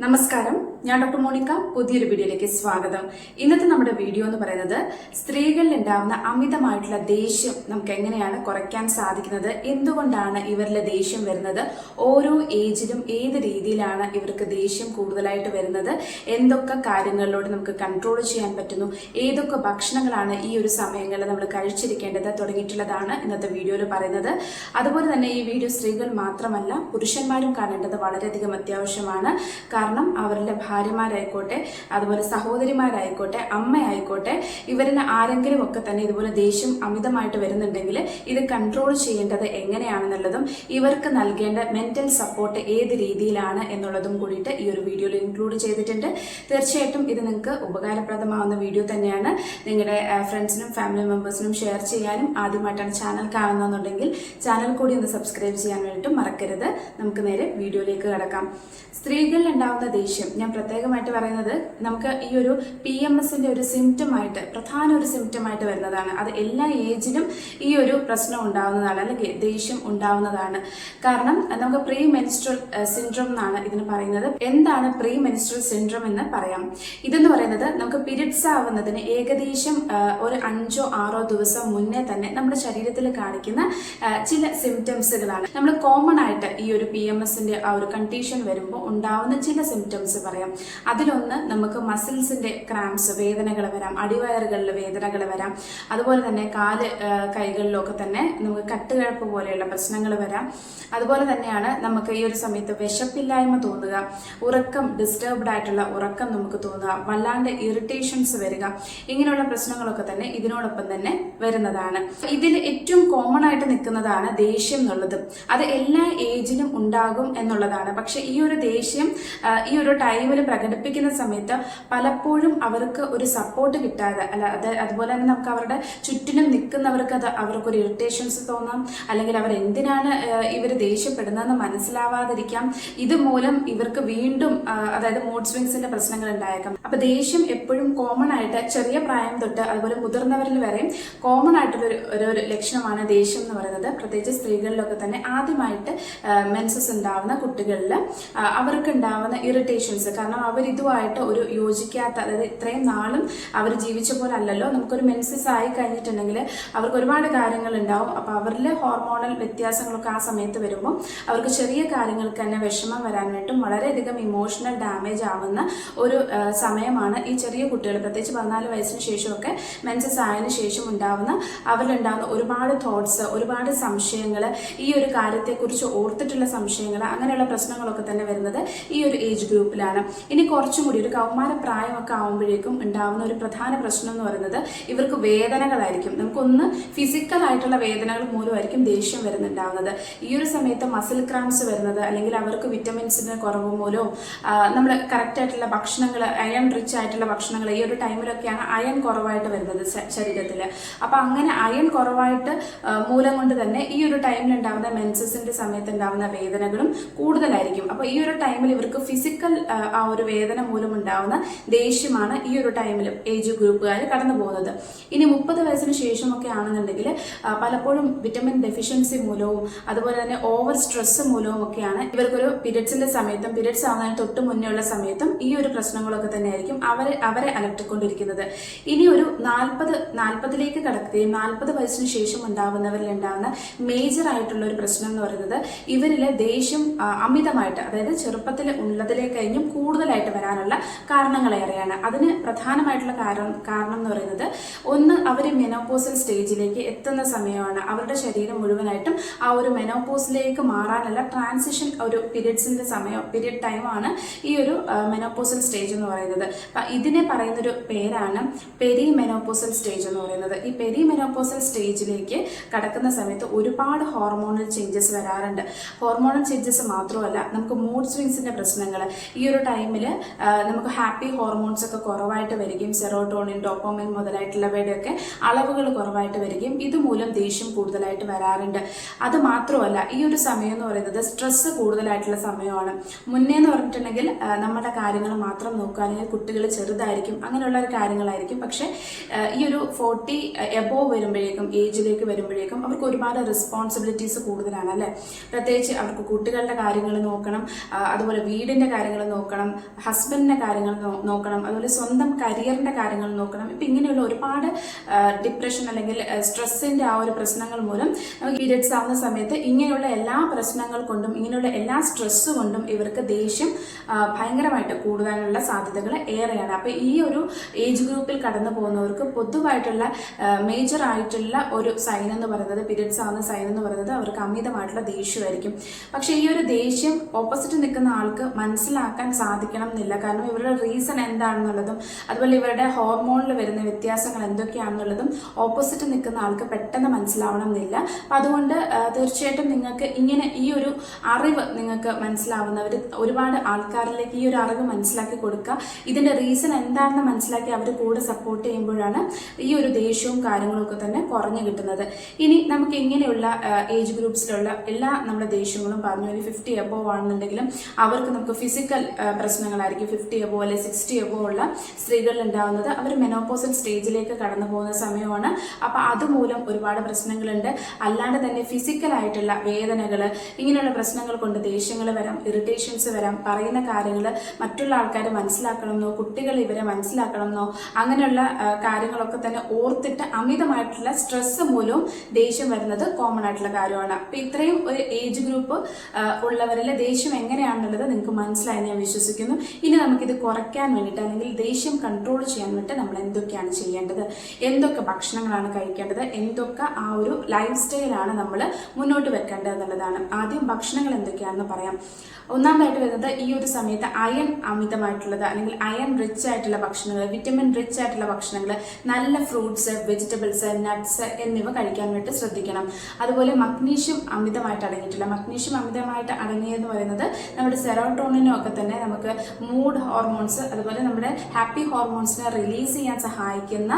നമസ്കാരം ഞാൻ doctor Monica പുതിയൊരു വീഡിയോയിലേക്ക് സ്വാഗതം. ഇന്നത്തെ നമ്മുടെ വീഡിയോ എന്ന് പറയുന്നത് സ്ത്രീകളിൽ ഉണ്ടാവുന്ന അമിതമായിട്ടുള്ള ദേഷ്യം നമുക്ക് എങ്ങനെയാണ് കുറയ്ക്കാൻ സാധിക്കുന്നത്? എന്തുകൊണ്ടാണ് ഇവരിലെ ദേഷ്യം വരുന്നത്? ഓരോ ഏജിലും ഏത് രീതിയിലാണ് ഇവർക്ക് ദേഷ്യം കൂടുതലായിട്ട് വരുന്നത്? എന്തൊക്കെ കാര്യങ്ങളിലൂടെ നമുക്ക് കൺട്രോൾ ചെയ്യാൻ പറ്റുന്നു? ഏതൊക്കെ ഭക്ഷണങ്ങളാണ് ഈ ഒരു സമയങ്ങളിൽ നമ്മൾ കഴിച്ചിരിക്കേണ്ടത് തുടങ്ങിയിട്ടുള്ളതാണ് ഇന്നത്തെ വീഡിയോയിൽ പറയുന്നത്. അതുപോലെ തന്നെ ഈ വീഡിയോ സ്ത്രീകൾ മാത്രമല്ല പുരുഷന്മാരും കാണേണ്ടത് വളരെയധികം അത്യാവശ്യമാണ്. കാരണം അവരുടെ ഭാര്യമാരായിക്കോട്ടെ അതുപോലെ സഹോദരിമാരായിക്കോട്ടെ അമ്മയായിക്കോട്ടെ ഇവരിന് ആരെങ്കിലും ഒക്കെ തന്നെ ഇതുപോലെ ദേഷ്യം അമിതമായിട്ട് വരുന്നുണ്ടെങ്കിൽ ഇത് കൺട്രോൾ ചെയ്യേണ്ടത് എങ്ങനെയാണെന്നുള്ളതും ഇവർക്ക് നൽകേണ്ട മെന്റൽ സപ്പോർട്ട് ഏത് രീതിയിലാണ് എന്നുള്ളതും കൂടിയിട്ട് ഈ ഒരു വീഡിയോയിൽ ഇൻക്ലൂഡ് ചെയ്തിട്ടുണ്ട്. തീർച്ചയായിട്ടും ഇത് നിങ്ങൾക്ക് ഉപകാരപ്രദമാവുന്ന വീഡിയോ തന്നെയാണ്. നിങ്ങളുടെ ഫ്രണ്ട്സിനും ഫാമിലി മെമ്പേഴ്സിനും ഷെയർ ചെയ്യാനും ആദ്യമായിട്ടാണ് ചാനൽ കാണുന്നതെന്നുണ്ടെങ്കിൽ ചാനൽ കൂടി ഒന്ന് സബ്സ്ക്രൈബ് ചെയ്യാൻ വേണ്ടിയിട്ട് മറക്കരുത്. നമുക്ക് നേരെ വീഡിയോയിലേക്ക് കടക്കാം. സ്ത്രീകളിൽ ഉണ്ടാവുന്ന ദേഷ്യം ഞാൻ പ്രത്യേകമായിട്ട് പറയുന്നത് നമുക്ക് ഈ ഒരു പി എം എസിന്റെ ഒരു സിംറ്റമായിട്ട് പ്രധാന ഒരു സിംറ്റമായിട്ട് വരുന്നതാണ്. അത് എല്ലാ ഏജിലും ഈ ഒരു പ്രശ്നം ഉണ്ടാവുന്നതാണ് അല്ലെങ്കിൽ ദേഷ്യം ഉണ്ടാവുന്നതാണ്. കാരണം നമുക്ക് പ്രീ മെനിസ്ട്രൽ സിൻഡ്രോം എന്നാണ് ഇതിന് പറയുന്നത്. എന്താണ് പ്രീ മെനിസ്ട്രൽ സിൻഡ്രോം എന്ന് പറയാം. ഇതെന്ന് പറയുന്നത് നമുക്ക് പിരിഡ്സ് ആവുന്നതിന് ഏകദേശം ഒരു അഞ്ചോ ആറോ ദിവസം മുന്നേ തന്നെ നമ്മുടെ ശരീരത്തിൽ കാണിക്കുന്ന ചില സിംറ്റംസുകളാണ് നമ്മൾ കോമൺ ആയിട്ട് ഈ ഒരു പി എം എസിന്റെ ആ ഒരു കണ്ടീഷൻ വരുമ്പോൾ ഉണ്ടാവുന്ന ചില സിംറ്റംസ് പറയാം. അതിലൊന്ന് നമുക്ക് മസിൽസിന്റെ ക്രാംസ് വേദനകൾ വരാം അടിവയറുകളിൽ വേദനകൾ വരാം. അതുപോലെ തന്നെ കാൽ കൈകളിലൊക്കെ തന്നെ നമുക്ക് കട്ടുകഴപ്പ് പോലെയുള്ള പ്രശ്നങ്ങൾ വരാം. അതുപോലെ തന്നെയാണ് നമുക്ക് ഈ ഒരു സമയത്ത് വിശപ്പില്ലായ്മ തോന്നുക ഉറക്കം ഡിസ്റ്റർബ്ഡ് ആയിട്ടുള്ള ഉറക്കം നമുക്ക് തോന്നുക വല്ലാണ്ട് ഇറിറ്റേഷൻസ് വരിക ഇങ്ങനെയുള്ള പ്രശ്നങ്ങളൊക്കെ തന്നെ ഇതിനോടൊപ്പം തന്നെ വരുന്നതാണ്. ഇതിൽ ഏറ്റവും കോമൺ ആയിട്ട് നിൽക്കുന്നതാണ് ദേഷ്യം എന്നുള്ളത്. അത് എല്ലാ ഏജിലും ഉണ്ടാകും എന്നുള്ളതാണ്. പക്ഷെ ഈ ഒരു ദേഷ്യം ഈ ഒരു ടൈമിൽ പ്രകടിപ്പിക്കുന്ന സമയത്ത് പലപ്പോഴും അവർക്ക് ഒരു സപ്പോർട്ട് കിട്ടാതെ അല്ല അത് അതുപോലെ തന്നെ നമുക്ക് അവരുടെ ചുറ്റിനും നിൽക്കുന്നവർക്ക് അത് അവർക്കൊരു ഇറിറ്റേഷൻസ് തോന്നാം. അല്ലെങ്കിൽ അവർ എന്തിനാണ് ഇവർ ദേഷ്യപ്പെടുന്നതെന്ന് മനസ്സിലാവാതിരിക്കാം. ഇതുമൂലം ഇവർക്ക് വീണ്ടും അതായത് മൂഡ് സ്വിങ്സിന്റെ പ്രശ്നങ്ങൾ ഉണ്ടായേക്കാം. അപ്പൊ ദേഷ്യം എപ്പോഴും കോമൺ ആയിട്ട് ചെറിയ പ്രായം തൊട്ട് അതുപോലെ മുതിർന്നവരിൽ വരെയും കോമൺ ആയിട്ടുള്ള ഒരു ഒരു ലക്ഷണമാണ് ദേഷ്യം എന്ന് പറയുന്നത്. പ്രത്യേകിച്ച് സ്ത്രീകളിലൊക്കെ തന്നെ ആദ്യമായിട്ട് മെൻസസ് ഉണ്ടാവുന്ന കുട്ടികളിൽ അവർക്ക് ഉണ്ടാവുന്ന ഇറിറ്റേഷൻസ് കാരണം അവർ ഇതുമായിട്ട് ഒരു യോജിക്കാത്ത അതായത് ഇത്രയും നാളും അവർ ജീവിച്ച പോലെ അല്ലല്ലോ നമുക്കൊരു മെൻസസ് ആയി കഴിഞ്ഞിട്ടുണ്ടെങ്കിൽ അവർക്ക് ഒരുപാട് കാര്യങ്ങൾ ഉണ്ടാവും അപ്പോൾ അവരിലെ ഹോർമോണൽ വ്യത്യാസങ്ങളൊക്കെ ആ സമയത്ത് വരുമ്പോൾ അവർക്ക് ചെറിയ കാര്യങ്ങൾക്ക് തന്നെ വിഷമം വരാൻ വേണ്ടിയിട്ടും വളരെയധികം ഇമോഷണൽ ഡാമേജ് ആവുന്ന ഒരു സമയമാണ് ഈ ചെറിയ കുട്ടികൾ. പ്രത്യേകിച്ച് പതിനാല് വയസ്സിന് ശേഷമൊക്കെ മെൻസസ് ആയതിനു ശേഷം ഉണ്ടാവുന്ന അവരിലുണ്ടാകുന്ന ഒരുപാട് തോട്ട്സ് ഒരുപാട് സംശയങ്ങൾ ഈ ഒരു കാര്യത്തെക്കുറിച്ച് ഓർത്തിട്ടുള്ള സംശയങ്ങൾ അങ്ങനെയുള്ള പ്രശ്നങ്ങളൊക്കെ തന്നെ വരുന്നത് ഈ ഒരു ഏജ് ഗ്രൂപ്പിലാണ് ഇനി കുറച്ചും കൂടി ഒരു കൗമാര പ്രായമൊക്കെ ആകുമ്പോഴേക്കും ഉണ്ടാവുന്ന ഒരു പ്രധാന പ്രശ്നം എന്ന് പറയുന്നത് ഇവർക്ക് വേദനകളായിരിക്കും. നമുക്കൊന്ന് ഫിസിക്കൽ ആയിട്ടുള്ള വേദനകൾ മൂലമായിരിക്കും ദേഷ്യം വരുന്നുണ്ടാവുന്നത്. ഈ ഒരു സമയത്ത് മസിൽ ക്രാംസ് വരുന്നത് അല്ലെങ്കിൽ അവർക്ക് വിറ്റമിൻസിന്റെ കുറവ് മൂലവും നമ്മൾ കറക്റ്റ് ആയിട്ടുള്ള ഭക്ഷണങ്ങൾ അയൺ റിച്ച് ആയിട്ടുള്ള ഭക്ഷണങ്ങൾ ഈ ഒരു ടൈമിലൊക്കെയാണ് അയൺ കുറവായിട്ട് വരുന്നത് ശരീരത്തിൽ അപ്പൊ അങ്ങനെ അയൺ കുറവായിട്ട് മൂലം കൊണ്ട് തന്നെ ഈ ഒരു ടൈമിൽ ഉണ്ടാവുന്ന മെൻസസിന്റെ സമയത്ത് ഉണ്ടാവുന്ന വേദനകളും കൂടുതലായിരിക്കും. അപ്പൊ ഈ ഒരു ടൈമിൽ ഇവർക്ക് ഫിസിക്കൽ ആ ഒരു വേദന മൂലം ഉണ്ടാവുന്ന ദേഷ്യമാണ് ഈ ഒരു ടൈമിൽ ഏജ് ഗ്രൂപ്പുകാർ കടന്നു പോകുന്നത്. ഇനി മുപ്പത് വയസ്സിന് ശേഷമൊക്കെ ആണെന്നുണ്ടെങ്കിൽ പലപ്പോഴും വിറ്റമിൻ ഡെഫിഷ്യൻസി മൂലവും അതുപോലെ തന്നെ ഓവർ സ്ട്രെസ് മൂലവും ഒക്കെയാണ് ഇവർക്കൊരു പീരിയഡ്സിന്റെ സമയത്തും പീരിയഡ്സ് ആവുന്നതിന് തൊട്ട് മുന്നേ ഉള്ള സമയത്തും ഈ ഒരു പ്രശ്നങ്ങളൊക്കെ തന്നെയായിരിക്കും അവരെ അവരെ അലട്ടിക്കൊണ്ടിരിക്കുന്നത്. ഇനി ഒരു നാൽപ്പത് നാൽപ്പതിലേക്ക് കടക്കുകയും നാൽപ്പത് വയസ്സിന് ശേഷം ഉണ്ടാവുന്നവരിൽ ഉണ്ടാകുന്ന മേജർ ആയിട്ടുള്ള ഒരു പ്രശ്നം എന്ന് പറയുന്നത് ഇവരിലെ ദേഷ്യം അമിതമായിട്ട് അതായത് ചെറുപ്പത്തിൽ ഉള്ളതിലേക്ക് കഴിഞ്ഞും കൂടുതലായിട്ട് വരാനുള്ള കാരണങ്ങളേറെയാണ് അതിന് പ്രധാനമായിട്ടുള്ള കാരണം കാരണം എന്ന് പറയുന്നത് ഒന്ന് അവർ മെനോപോസൽ സ്റ്റേജിലേക്ക് എത്തുന്ന സമയമാണ്. അവരുടെ ശരീരം മുഴുവനായിട്ടും ആ ഒരു മെനോപോസിലേക്ക് മാറാനുള്ള ട്രാൻസിഷൻ ഒരു പീരിയഡ്സിന്റെ സമയം പീരിയഡ് ടൈമാണ് ഈ ഒരു മെനോപോസൽ സ്റ്റേജ് എന്ന് പറയുന്നത്. ഇതിനെ പറയുന്നൊരു പേരാണ് പെരി മെനോപോസൽ സ്റ്റേജ് എന്ന് പറയുന്നത്. ഈ പെരി മെനോപോസൽ സ്റ്റേജിലേക്ക് കടക്കുന്ന സമയത്ത് ഒരുപാട് ഹോർമോണൽ ചേഞ്ചസ് വരാറുണ്ട്. ഹോർമോണൽ ചേഞ്ചസ് മാത്രമല്ല നമുക്ക് മൂഡ് സ്വിങ്സിന്റെ പ്രശ്നങ്ങൾ ഈ ഒരു ടൈമിൽ നമുക്ക് ഹാപ്പി ഹോർമോൺസ് ഒക്കെ കുറവായിട്ട് വരികയും സെറോട്ടോണിൻ ഡോപ്പോമിൻ മുതലായിട്ടുള്ളവയുടെയൊക്കെ അളവുകൾ കുറവായിട്ട് വരികയും ഇതുമൂലം ദേഷ്യം കൂടുതലായിട്ട് വരാറുണ്ട്. അത് മാത്രമല്ല ഈ ഒരു സമയം എന്ന് പറയുന്നത് സ്ട്രെസ്സ് കൂടുതലായിട്ടുള്ള സമയമാണ്. മുന്നേ എന്ന് പറഞ്ഞിട്ടുണ്ടെങ്കിൽ നമ്മുടെ കാര്യങ്ങൾ മാത്രം നോക്കുക അല്ലെങ്കിൽ കുട്ടികൾ ചെറുതായിരിക്കും അങ്ങനെയുള്ള കാര്യങ്ങളായിരിക്കും. പക്ഷേ ഈ ഒരു ഫോർട്ടി എബോവ് വരുമ്പോഴേക്കും ഏജിലേക്ക് വരുമ്പോഴേക്കും അവർക്ക് ഒരുപാട് റെസ്പോൺസിബിലിറ്റീസ് കൂടുതലാണ് അല്ലേ? പ്രത്യേകിച്ച് അവർക്ക് കുട്ടികളുടെ കാര്യങ്ങൾ നോക്കണം അതുപോലെ വീടിന്റെ കാര്യങ്ങൾ നോക്കണം ഹസ്ബൻഡിന്റെ കാര്യങ്ങൾ നോക്കണം അതുപോലെ സ്വന്തം കരിയറിന്റെ കാര്യങ്ങൾ നോക്കണം. ഇപ്പം ഇങ്ങനെയുള്ള ഒരുപാട് ഡിപ്രഷൻ അല്ലെങ്കിൽ സ്ട്രെസ്സിന്റെ ആ ഒരു പ്രശ്നങ്ങൾ മൂലം പീരിയഡ്സ് ആവുന്ന സമയത്ത് ഇങ്ങനെയുള്ള എല്ലാ പ്രശ്നങ്ങൾ കൊണ്ടും ഇങ്ങനെയുള്ള എല്ലാ സ്ട്രെസ് കൊണ്ടും ഇവർക്ക് ദേഷ്യം ഭയങ്കരമായിട്ട് കൂടുതലുള്ള സാധ്യതകൾ ഏറെയാണ്. അപ്പോൾ ഈ ഒരു ഏജ് ഗ്രൂപ്പിൽ കടന്നു പോകുന്നവർക്ക് പൊതുവായിട്ടുള്ള മേജർ ആയിട്ടുള്ള ഒരു സൈൻ എന്ന് പറയുന്നത് പീരിയഡ്സ് ആവുന്ന സൈൻ എന്ന് പറയുന്നത് അവർക്ക് അമിതമായിട്ടുള്ള ദേഷ്യമായിരിക്കും. പക്ഷേ ഈ ഒരു ദേഷ്യം ഓപ്പോസിറ്റ് നിൽക്കുന്ന ആൾക്ക് മനസ്സിലാക്കാൻ സാധിക്കണം എന്നില്ല കാരണം ഇവരുടെ റീസൺ എന്താണെന്നുള്ളതും അതുപോലെ ഇവരുടെ ഹോർമോണിൽ വരുന്ന വ്യത്യാസങ്ങൾ എന്തൊക്കെയാണെന്നുള്ളതും ഓപ്പോസിറ്റ് നിൽക്കുന്ന ആൾക്ക് പെട്ടെന്ന് മനസ്സിലാവണം എന്നില്ല അപ്പം അതുകൊണ്ട് തീർച്ചയായിട്ടും നിങ്ങൾക്ക് ഇങ്ങനെ ഈ ഒരു അറിവ് നിങ്ങൾക്ക് മനസ്സിലാവുന്നവർ ഒരുപാട് ആൾക്കാരിലേക്ക് ഈ ഒരു അറിവ് മനസ്സിലാക്കി കൊടുക്കുക. ഇതിന്റെ റീസൺ എന്താണെന്ന് മനസ്സിലാക്കി അവർ കൂടെ സപ്പോർട്ട് ചെയ്യുമ്പോഴാണ് ഈ ഒരു ദേഷ്യവും കാര്യങ്ങളൊക്കെ തന്നെ കുറഞ്ഞു കിട്ടുന്നത്. ഇനി നമുക്ക് ഇങ്ങനെയുള്ള ഏജ് ഗ്രൂപ്പ്സിലുള്ള എല്ലാ നമ്മുടെ ദേഷ്യങ്ങളും പറഞ്ഞു ഒരു ഫിഫ്റ്റി എബോവ് ആണെന്നുണ്ടെങ്കിലും അവർക്ക് നമുക്ക് ഫിസിക്കൽ പ്രശ്നങ്ങളായിരിക്കും. ഫിഫ്റ്റി എബോ അല്ലെ സിക്സ്റ്റി എബോ ഉള്ള സ്ത്രീകളിൽ ഉണ്ടാവുന്നത് അവർ മെനോപോസൽ സ്റ്റേജിലേക്ക് കടന്നു പോകുന്ന സമയമാണ്. അപ്പോൾ അതുമൂലം ഒരുപാട് പ്രശ്നങ്ങളുണ്ട്. അല്ലാണ്ട് തന്നെ ഫിസിക്കലായിട്ടുള്ള വേദനകൾ ഇങ്ങനെയുള്ള പ്രശ്നങ്ങൾ കൊണ്ട് ദേഷ്യങ്ങൾ വരാം ഇറിറ്റേഷൻസ് വരാം പറയുന്ന കാര്യങ്ങൾ മറ്റുള്ള ആൾക്കാർ മനസ്സിലാക്കണമെന്നോ കുട്ടികൾ ഇവരെ മനസ്സിലാക്കണമെന്നോ അങ്ങനെയുള്ള കാര്യങ്ങളൊക്കെ തന്നെ ഓർത്തിട്ട് അമിതമായിട്ടുള്ള സ്ട്രെസ് മൂലവും ദേഷ്യം വരുന്നത് കോമൺ ആയിട്ടുള്ള കാര്യമാണ്. അപ്പൊ ഇത്രയും ഒരു ഏജ് ഗ്രൂപ്പ് ഉള്ളവരിൽ ദേഷ്യം എങ്ങനെയാണെന്നുള്ളത് നിങ്ങൾക്ക് മനസ്സിലായി ഞാൻ വിശ്വസിക്കുന്നു. ഇനി നമുക്കിത് കുറയ്ക്കാൻ വേണ്ടിയിട്ട് അല്ലെങ്കിൽ ദേഷ്യം കൺട്രോൾ ചെയ്യാൻ വേണ്ടിയിട്ട് നമ്മൾ എന്തൊക്കെയാണ് ചെയ്യേണ്ടത്? എന്തൊക്കെ ഭക്ഷണങ്ങളാണ് കഴിക്കേണ്ടത്? എന്തൊക്കെ ആ ഒരു ലൈഫ് സ്റ്റൈലാണ് നമ്മൾ മുന്നോട്ട് വെക്കേണ്ടത് എന്നുള്ളതാണ്. ആദ്യം ഭക്ഷണങ്ങൾ എന്തൊക്കെയാണെന്ന് പറയാം. ഒന്നാമതായിട്ട് വരുന്നത് ഈ ഒരു സമയത്ത് അയൺ അമിതമായിട്ടുള്ളത് അല്ലെങ്കിൽ അയൺ റിച്ച് ആയിട്ടുള്ള ഭക്ഷണങ്ങൾ വിറ്റമിൻ റിച്ച് ആയിട്ടുള്ള ഭക്ഷണങ്ങൾ നല്ല ഫ്രൂട്ട്സ് വെജിറ്റബിൾസ് നട്ട്സ് എന്നിവ കഴിക്കാൻ വേണ്ടി ശ്രദ്ധിക്കണം. അതുപോലെ മഗ്നീഷ്യം അമിതമായിട്ട് അടങ്ങിയിട്ടില്ല മഗ്നീഷ്യം അമിതമായിട്ട് അടങ്ങിയെന്ന് പറയുന്നത് നമ്മുടെ സെറോട്ടോണിനും ഒക്കെ തന്നെ നമുക്ക് മൂഡ് ഹോർമോൺസ് അതുപോലെ നമ്മുടെ ഹാപ്പി ഹോർമോൺസിനെ റിലീസ് ചെയ്യാൻ സഹായിക്കുന്ന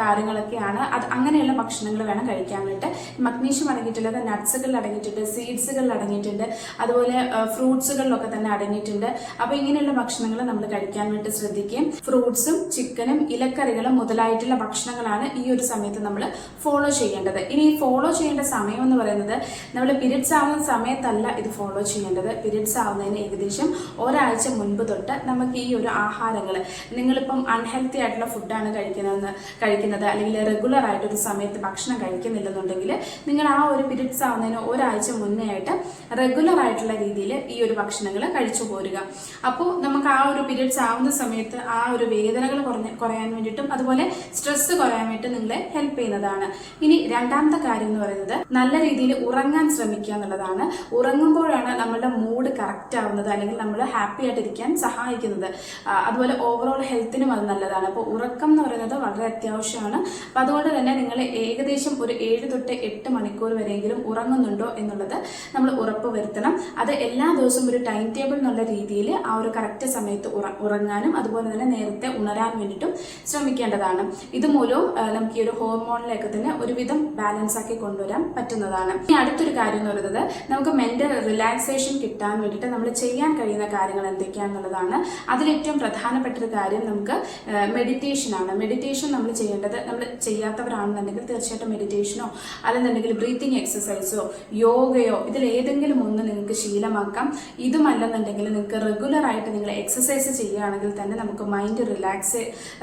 കാര്യങ്ങളൊക്കെയാണ്. അത് അങ്ങനെയുള്ള ഭക്ഷണങ്ങൾ വേണം കഴിക്കാൻ വേണ്ടി മഗ്നീഷ്യം അടങ്ങിയിട്ടുള്ളത് നട്ട്സുകളിൽ അടങ്ങിയിട്ടുണ്ട് സീഡ്സുകളിൽ അടങ്ങിയിട്ടുണ്ട് അതുപോലെ ഫ്രൂട്ട്സുകളിലൊക്കെ തന്നെ അടങ്ങിയിട്ടുണ്ട്. അപ്പോൾ ഇങ്ങനെയുള്ള ഭക്ഷണങ്ങൾ നമ്മൾ കഴിക്കാൻ വേണ്ടി ശ്രദ്ധിക്കുകയും ഫ്രൂട്ട്സും ചിക്കനും ഇലക്കറികളും മുതലായിട്ടുള്ള ഭക്ഷണങ്ങളാണ് ഈ ഒരു സമയത്ത് നമ്മൾ ഫോളോ ചെയ്യേണ്ടത്. ഇനി ഫോളോ ചെയ്യേണ്ട സമയം എന്ന് പറയുന്നത് നമ്മൾ പീരിയഡ്സ് ആവുന്ന സമയത്തല്ല ഇത് ഫോളോ ചെയ്യേണ്ടത്. പീരിയഡ്സ് ആവുന്നതിന് ഏകദേശം ഒരാഴ്ച മുൻപ് തൊട്ട് നമുക്ക് ഈ ഒരു ആഹാരങ്ങൾ നിങ്ങളിപ്പം അൺഹെൽത്തി ആയിട്ടുള്ള ഫുഡാണ് കഴിക്കുന്നതെന്ന് കഴിക്കുന്നത് അല്ലെങ്കിൽ റെഗുലർ ആയിട്ട് ഒരു സമയത്ത് ഭക്ഷണം കഴിക്കുന്നില്ലെന്നുണ്ടെങ്കിൽ നിങ്ങൾ ആ ഒരു പീരിയഡ്സ് ആവുന്നതിന് ഒരാഴ്ച മുന്നേ ആയിട്ട് റെഗുലർ ആയിട്ടുള്ള രീതിയിൽ ഈ ഒരു ഭക്ഷണങ്ങൾ കഴിച്ചു പോരുക. അപ്പോൾ നമുക്ക് ആ ഒരു പിരിഡ്സ് ആവുന്ന സമയത്ത് ആ ഒരു വേദനകൾ കുറഞ്ഞ കുറയാൻ വേണ്ടിയിട്ടും അതുപോലെ സ്ട്രെസ് കുറയാൻ വേണ്ടി നിങ്ങളെ ഹെൽപ്പ് ചെയ്യുന്നതാണ്. ഇനി രണ്ടാമത്തെ കാര്യം എന്ന് പറയുന്നത് നല്ല രീതിയിൽ ഉറങ്ങാൻ ശ്രമിക്കുക എന്നുള്ളതാണ്. ഉറങ്ങുമ്പോഴാണ് നമ്മളുടെ മൂഡ് കറക്റ്റ് ആവുന്നത് അല്ലെങ്കിൽ നമ്മൾ ഹാപ്പി ആയിട്ടിരിക്കാൻ സഹായിക്കുന്നത്. അതുപോലെ ഓവറോൾ ഹെൽത്തിനും അത് നല്ലതാണ്. അപ്പോൾ ഉറക്കം എന്ന് പറയുന്നത് വളരെ അത്യാവശ്യമാണ്. അപ്പോൾ അതുകൊണ്ട് തന്നെ നിങ്ങൾ ഏകദേശം ഒരു ഏഴ് തൊട്ട് എട്ട് മണിക്കൂർ വരെയെങ്കിലും ഉറങ്ങുന്നുണ്ടോ എന്നുള്ളത് നമ്മൾ ഉറപ്പ് വരുത്തണം. അത് എല്ലാ ദിവസവും ഒരു ടൈം ടേബിൾ എന്നുള്ള രീതിയിൽ ആ ഒരു കറക്റ്റ് സമയത്ത് ഉറങ്ങാനും അതുപോലെ തന്നെ നേരത്തെ ഉണരാൻ വേണ്ടിയിട്ടും ശ്രമിക്കേണ്ടതാണ്. ഇതുമൂലം നമുക്ക് ഈ ഒരു ഹോർമോണിലേക്ക് തന്നെ ഒരുവിധം ബാലൻസ് ആക്കി കൊണ്ടുവരാൻ പറ്റുന്നതാണ്. ഇനി അടുത്തൊരു കാര്യം എന്ന് പറയുന്നത് നമുക്ക് മെന്റൽ റിലാക്സേഷൻ കിട്ടാൻ വേണ്ടിയിട്ട് നമ്മൾ ചെയ്യാൻ കഴിയുന്ന കാര്യങ്ങൾ എന്തൊക്കെയാണെന്നുള്ളതാണ് അതിലേറ്റവും പ്രധാനപ്പെട്ട ഒരു കാര്യം നമുക്ക് മെഡിറ്റേഷൻ ആണ്. മെഡിറ്റേഷൻ നമ്മൾ ചെയ്യേണ്ടത് നമ്മൾ ചെയ്യാത്തവരാണെന്നുണ്ടെങ്കിൽ തീർച്ചയായിട്ടും മെഡിറ്റേഷനോ അല്ലെന്നുണ്ടെങ്കിൽ ബ്രീത്തിങ് എക്സസൈസോ യോഗയോ ഇതിൽ ഏതെങ്കിലും ഒന്ന് നിങ്ങൾക്ക് ശീലമാക്കാം. ഇതുമല്ലെന്നുണ്ടെങ്കിൽ നിങ്ങൾക്ക് റെഗുലർ ആയിട്ട് നിങ്ങൾ എക്സസൈസ് ചെയ്യുകയാണെങ്കിൽ തന്നെ നമുക്ക് മൈൻഡ് റിലാക്സ്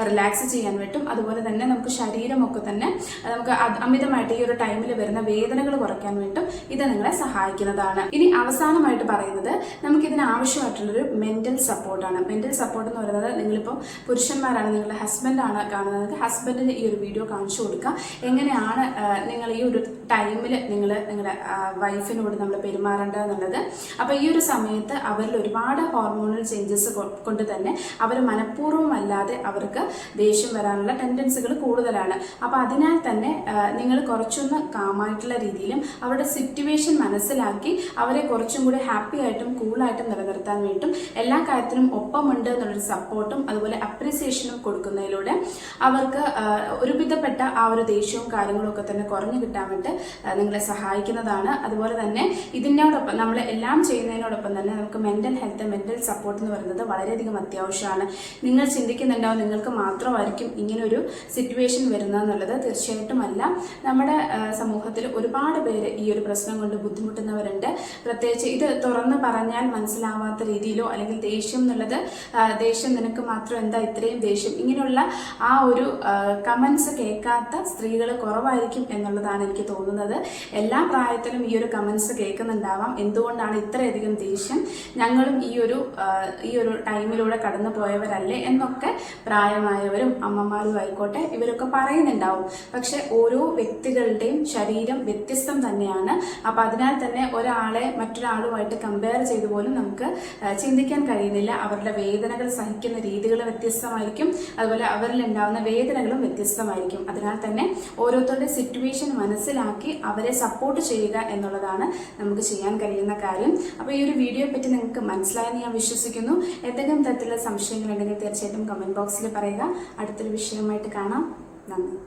റിലാക്സ് ചെയ്യാൻ പറ്റും. അതുപോലെ തന്നെ നമുക്ക് ശരീരമൊക്കെ തന്നെ നമുക്ക് അമിതമായിട്ട് ഈ ഒരു ടൈമിൽ വരുന്ന വേദനകൾ കുറയ്ക്കാൻ വേണ്ടിയിട്ടും ഇത് നിങ്ങളെ സഹായിക്കുന്നതാണ്. ഇനി അവസാനമായിട്ട് പറയുന്നത് നമുക്ക് ഇതിന് ആവശ്യമായിട്ടുള്ളൊരു മെന്റൽ സപ്പോർട്ടാണ്. മെന്റൽ സപ്പോർട്ട് എന്ന് പറയുന്നത് നിങ്ങളിപ്പോൾ പുരുഷന്മാരാണ് നിങ്ങളുടെ ഹസ്ബൻഡാണ് കാണുന്നത്. ഹസ്ബൻഡിന് ഈ ഒരു വീഡിയോ കാണിച്ചു കൊടുക്കുക എങ്ങനെയാണ് നിങ്ങൾ ഈ ഒരു ടൈമിൽ നിങ്ങൾ നിങ്ങളുടെ വൈഫിനോട് നമ്മൾ പെരുമാറേണ്ടത് എന്നുള്ളത്. അപ്പോൾ ഈ ഒരു സമയത്ത് അവരിൽ ഒരുപാട് ഹോർമോണൽ ചേഞ്ചസ് കൊണ്ട് തന്നെ അവർ മനഃപൂർവമല്ലാതെ അവർക്ക് ദേഷ്യം വരാനുള്ള ടെൻഡൻസികൾ കൂടുതലാണ്. അപ്പോൾ അതിനാൽ തന്നെ നിങ്ങൾ കുറച്ചൊന്ന് കാമായിട്ടുള്ള രീതിയിലും അവരുടെ സിറ്റുവേഷൻ മനസ്സിലാക്കി അവരെ കുറച്ചും കൂടി ഹാപ്പി ആയിട്ടും കൂളായിട്ടും നിലനിർത്താൻ വേണ്ടിയിട്ടും എല്ലാ കാര്യത്തിനും ഒപ്പമുണ്ട് എന്നുള്ളൊരു സപ്പോർട്ടും അതുപോലെ അപ്രിസിയേഷനും കൊടുക്കുന്നതിലൂടെ അവർക്ക് ഒരുവിധപ്പെട്ട ആ ഒരു ദേഷ്യവും കാര്യങ്ങളും ഒക്കെ തന്നെ കുറഞ്ഞു കിട്ടാൻ വേണ്ടി നിങ്ങളെ സഹായിക്കുന്നതാണ്. അതുപോലെ തന്നെ ഇതിനോടൊപ്പം നമ്മൾ എല്ലാം ചെയ്യുന്നതിനോടൊപ്പം തന്നെ നമുക്ക് മെന്റൽ ഹെൽത്ത് മെന്റൽ സപ്പോർട്ട് എന്ന് പറയുന്നത് വളരെയധികം അത്യാവശ്യമാണ്. നിങ്ങൾ ചിന്തിക്കുന്നുണ്ടാവും നിങ്ങൾക്ക് മാത്രമായിരിക്കും ഇങ്ങനൊരു സിറ്റുവേഷൻ വരുന്നതെന്നുള്ളത്? തീർച്ചയായിട്ടും അല്ല. നമ്മുടെ സമൂഹത്തിൽ ഒരുപാട് പേര് ഈ ഒരു പ്രശ്നം കൊണ്ട് ബുദ്ധിമുട്ടുന്നവരുണ്ട്. പ്രത്യേകിച്ച് ഇത് തുറന്ന് പറഞ്ഞാൽ മനസ്സിലാവാത്ത രീതിയിലോ അല്ലെങ്കിൽ ദേഷ്യം എന്നുള്ളത് ദേഷ്യം നിനക്ക് മാത്രം എന്താ ഇത്രയും ദേഷ്യം? ഇങ്ങനെയുള്ള ആ ഒരു കമൻസ് കേൾക്കാത്ത സ്ത്രീകൾ കുറവായിരിക്കും എന്നുള്ളതാണ് എനിക്ക് തോന്നുന്നത്. എല്ലാ പ്രായത്തിലും ഈ ഒരു കമൻസ് കേൾക്കുന്നുണ്ടാവാം. എന്തുകൊണ്ടാണ് ഇത്രയധികം ദേഷ്യം? ഞങ്ങളും ഈ ഒരു ഈ ഒരു ടൈമിലൂടെ കടന്നു പോയവരല്ലേ എന്നൊക്കെ പ്രായമായവരും അമ്മമാരും ആയിക്കോട്ടെ ഇവരൊക്കെ പറയുന്നുണ്ടാവും. പക്ഷെ ഓരോ വ്യക്തികളുടെയും ശരീരം വ്യത്യസ്തം തന്നെയാണ്. അപ്പൊ അതിനാൽ തന്നെ ഒരാളെ മറ്റൊരാളുമായിട്ട് കമ്പയർ ചെയ്തു പോലും നമുക്ക് ചിന്തിക്കാൻ കഴിയുന്നില്ല. അവരുടെ വേദനകൾ സഹിക്കുന്ന രീതികൾ വ്യത്യസ്തമായിരിക്കും. അതുപോലെ അവരിൽ ഉണ്ടാവുന്ന വേദനകളും വ്യത്യസ്തമായിരിക്കും. അതിനാൽ തന്നെ ഓരോരുത്തരുടെ സിറ്റുവേഷൻ മനസ്സിലാക്കി അവരെ സപ്പോർട്ട് ചെയ്യുക എന്നുള്ളതാണ് നമുക്ക് ചെയ്യാൻ കഴിയുന്ന കാര്യം. അപ്പോൾ ഈ ഒരു വീഡിയോയെ പറ്റി നിങ്ങൾക്ക് മനസ്സിലായെന്ന് ഞാൻ വിശ്വസിക്കുന്നു. എന്തെങ്കിലും തരത്തിലുള്ള സംശയങ്ങളുണ്ടെങ്കിൽ തീർച്ചയായിട്ടും കമന്റ് ബോക്സിൽ പറയുക. അടുത്തൊരു വിഷയമായിട്ട് കാണാം. നന്ദി.